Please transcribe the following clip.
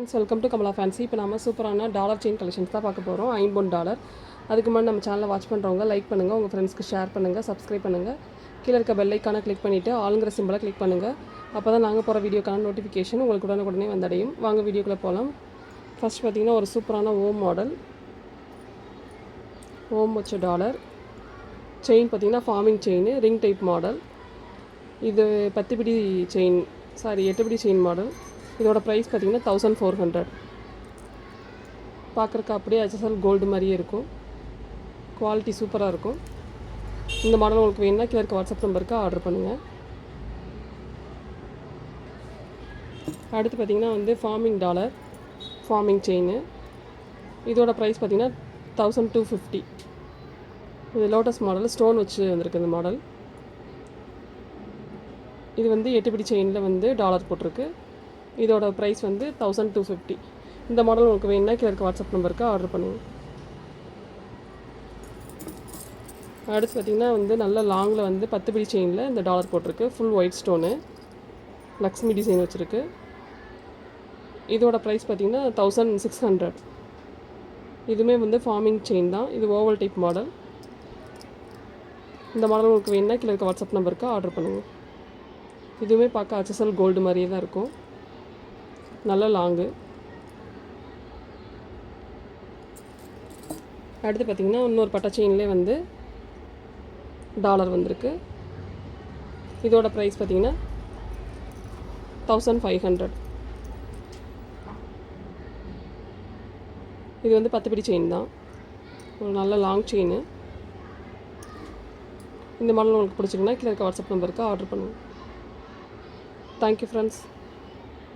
Friends welcome to Kamala fancy இப்போ நம்ம சூப்பரான டாலர் செயின் கலெக்ஷன்ஸ் தான் பார்க்க போகிறோம் ஐம்பொன் டாலர் அதுக்கு முன்னாடி நம்ம சேனலை வாட்ச் பண்ணுறவங்க லைக் பண்ணுங்கள் உங்கள் ஃப்ரெண்ட்ஸ்க்கு ஷேர் பண்ணுங்கள் சப்ஸ்கிரைப் பண்ணுங்கள் கீழே இருக்க பெல் ஐக்கானை கிளிக் பண்ணிவிட்டு ஆளுங்கிற சிம்பிளை கிளிக் பண்ணுங்கள் அப்போ தான் நாங்கள் போகிற வீடியோக்கான நோட்டிஃபிகேஷன் உங்களுக்கு உடனுக்குடனே வந்தடையும். வாங்க வீடியோக்குள்ளே போகலாம் ஃபர்ஸ்ட் பார்த்தீங்கன்னா ஒரு சூப்பரான ஓம் மாடல் ஓம் வச்ச டாலர் செயின் பார்த்தீங்கன்னா forming chain ring type model இது பத்து பிடி செயின் சாரி எட்டு பிடி செயின் மாடல் இதோட ப்ரைஸ் பார்த்தீங்கன்னா தௌசண்ட் ஃபோர் ஹண்ட்ரட் பார்க்குறக்கு அப்படியே ஹெச்எஸ்எல் கோல்டு மாதிரியே இருக்கும். குவாலிட்டி சூப்பராக இருக்கும். இந்த மாடல் உங்களுக்கு வேணும்னா கீழே இருக்க வாட்ஸ்அப் நம்பருக்கு ஆர்டர் பண்ணுங்கள் அடுத்து பார்த்தீங்கன்னா வந்து ஃபார்மிங் டாலர் ஃபார்மிங் செயின் இதோட ப்ரைஸ் பார்த்தீங்கன்னா தௌசண்ட் டூ ஃபிஃப்டி இது லோட்டஸ் மாடல் ஸ்டோன் வச்சு வந்திருக்கு இந்த மாடல் இது வந்து எட்டு செயினில் வந்து டாலர் போட்டிருக்கு. இதோட ப்ரைஸ் வந்து தௌசண்ட் டூ ஃபிஃப்டி இந்த மாடல் உங்களுக்கு வேணும்னா கீழே இருக்க வாட்ஸ்அப் நம்பருக்கு ஆர்டர் பண்ணுங்கள் அடுத்து பார்த்திங்கன்னா வந்து நல்ல லாங்கில் வந்து பத்து பிடி செயினில் இந்த டாலர் போட்டிருக்கு. Full white stone Lakshmi design வச்சுருக்கு. இதோட ப்ரைஸ் பார்த்திங்கன்னா தௌசண்ட் சிக்ஸ் ஹண்ட்ரட் இதுவுமே வந்து ஃபார்மிங் செயின் தான். இது ஓவல் டைப் மாடல் இந்த மாடல் உங்களுக்கு வேணும்னா கீழே இருக்க வாட்ஸ்அப் நம்பருக்கு ஆர்டர் பண்ணுங்கள் இதுவுமே பார்க்க அச்சசல் கோல்டு மாதிரியே தான் இருக்கும். நல்ல லாங்கு அடுத்து பார்த்திங்கன்னா இன்னொரு பட்டை செயின்லேயே வந்து டாலர் வந்திருக்கு. இதோட ப்ரைஸ் பார்த்திங்கன்னா தௌசண்ட் ஃபைவ் ஹண்ட்ரட் இது வந்து பத்து பிடி செயின் தான். ஒரு நல்ல லாங் செயின் இந்த மாடல் உங்களுக்கு பிடிச்சிங்கன்னா கீழே இருக்க வாட்ஸ்அப் நம்பருக்கு ஆர்டர் பண்ணுங்கள் தேங்க்யூ ஃப்ரெண்ட்ஸ்